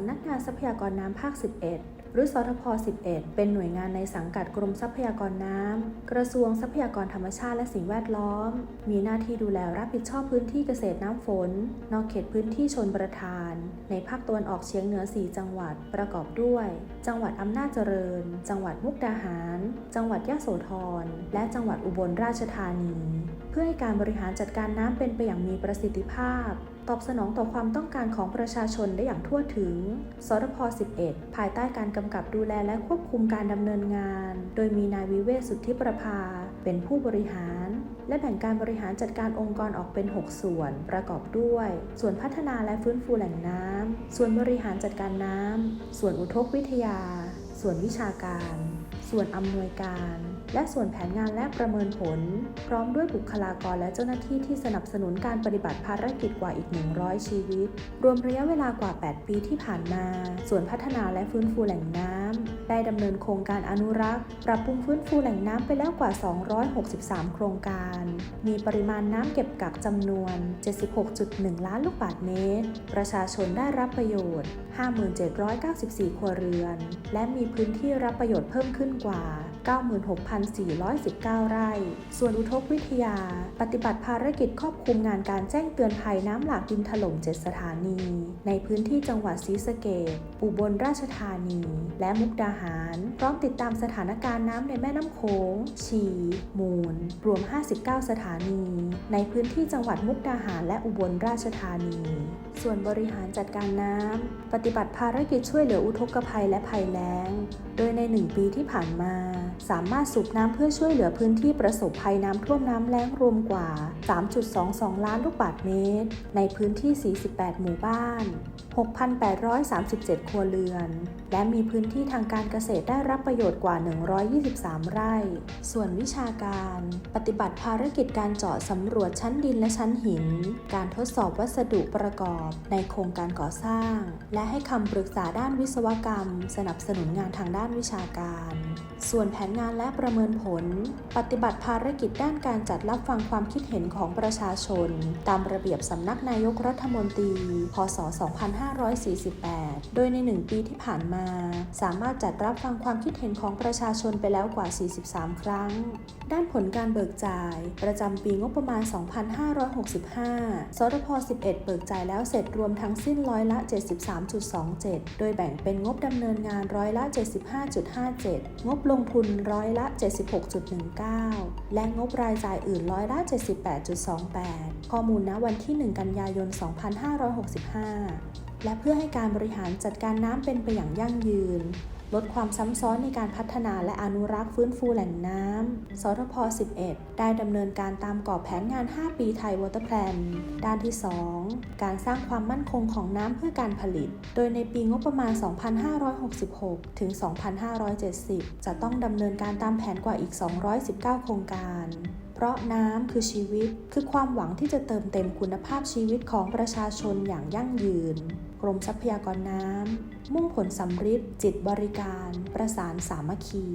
ำนักงานทรัพยากรน้ำภาค 11 หรือสทพ 11 เป็นหน่วยงานในสังกัดกรมทรัพยากรน้ำ กระทรวงทรัพยากรธรรมชาติและสิ่งแวดล้อม มีหน้าที่ดูแลรับผิดชอบพื้นที่เกษตรน้ำฝน นอกเขตพื้นที่ชนประทาน ในภาคตะวันออกเฉียงเหนือ 4 จังหวัดประกอบด้วย จังหวัดอำนาจเจริญ จังหวัดมุกดาหาร จังหวัดยะโสธร และจังหวัดอุบลราชธานี เพื่อให้การบริหารจัดการน้ำเป็นไปอย่างมีประสิทธิภาพตอบสนองต่อความต้องการของประชาชนได้อย่างทั่วถึง สทพ 11 ภายใต้การกำกับดูแลและควบคุมการดำเนินงาน โดยมีนายวิเวศสุทธิประภา เป็นผู้บริหาร และแบ่งการบริหารจัดการองค์กรออกเป็น 6 ส่วน ประกอบด้วย ส่วนพัฒนาและฟื้นฟูแหล่งน้ำส่วนบริหารจัดการน้ำส่วนอุทกวิทยา ส่วนวิชาการ ส่วนอำนวยการ และส่วนแผนงานและประเมินผล พร้อมด้วยบุคลากรและเจ้าหน้าที่ที่สนับสนุนการปฏิบัติภารกิจกว่าอีก 100 ชีวิต รวมระยะเวลากว่า 8 ปีที่ผ่านมา ส่วนพัฒนาและฟื้นฟูแหล่งน้ำ ได้ดำเนินโครงการอนุรักษ์ ปรับปรุงฟื้นฟูแหล่งน้ำไปแล้วกว่า 263 โครงการ มีปริมาณน้ำเก็บกักจำนวน 76.1 ล้านลูกบาศก์เมตร ประชาชนได้รับประโยชน์ 5794 ครัวเรือน และมีพื้นที่รับประโยชน์เพิ่มขึ้นกว่า 96,419 ไร่ ส่วนอุทกวิทยา ปฏิบัติภารกิจครอบคลุมงานการแจ้งเตือนภัยน้ำหลากดินถล่ม7สถานี ในพื้นที่จังหวัดศรีสะเกษอุบลราชธานี และมุกดาหาร พร้อมติดตามสถานการณ์น้ำในแม่น้ำโขงฉีมูล รวม 59 สถานี ในพื้นที่จังหวัดมุกดาหารและอุบลราชธานี ส่วนบริหารจัดการน้ำปฏิบัติภารกิจช่วยเหลืออุทกภัยและภัยแล้ง โดย ใน1ปีที่ผ่านมา สามารถสูบน้ำเพื่อช่วยเหลือพื้นที่ประสบภัยน้ำท่วมน้ำแล้งรวมกว่า 3.22 ล้านลูกบาศก์เมตร ในพื้นที่ 48 หมู่บ้าน 6,837 ครัวเรือน และมีพื้นที่ทางการเกษตรได้รับประโยชน์กว่า 123 ไร่ ส่วนวิชาการ ปฏิบัติภารกิจการเจาะสำรวจชั้นดินและชั้นหิน การทดสอบวัสดุประกอบ ในโครงการก่อสร้าง และให้คำปรึกษาด้านวิศวกรรม สนับสนุนงานทางด้านวิชาการ ส่วนแผนงานและประเมินผล ปฏิบัติภารกิจด้านการจัดรับฟังความคิดเห็นของประชาชน ตามระเบียบสำนักนายกรัฐมนตรี พศ 2548 โดยใน 1 ปีที่ผ่านมา สามารถจัดรับฟังความคิดเห็นของประชาชนไปแล้วกว่า 43 ครั้ง ด้านผลการเบิกจ่าย ประจำปีงบประมาณ 2565สทพ11 เบิกจ่ายแล้วเสร็จรวมทั้งสิ้นร้อยละ 73.27 โดยแบ่งเป็นงบดำเนินงานร้อยละ 75. 75.57 งบลงทุนร้อยละ 76.19 และงบรายจ่ายอื่นร้อยละ 78.28 ข้อมูลณวันที่ 1 กันยายน 2565 และเพื่อให้การบริหารจัดการน้ำเป็นไปอย่างยั่งยืน ลดความซ้ำซ้อนในการพัฒนาและอนุรักษ์ฟื้นฟูแหล่งน้ำ สทพ 11 ได้ดำเนินการตามกรอบแผนงาน 5 ปีไทยวอเตอร์แพลน ด้านที่ 2 การสร้างความมั่นคงของน้ำเพื่อการผลิต โดยในปีงบประมาณ 2566 ถึง 2570 จะต้องดำเนินการตามแผนกว่าอีก 219 โครงการ เพราะน้ำคือชีวิตคือความหวังที่จะเติมเต็มคุณภาพชีวิตของประชาชนอย่างยั่งยืน กรมทรัพยากรน้ำมุ่งผลสำริดจิตบริการ ประสานสามัคคี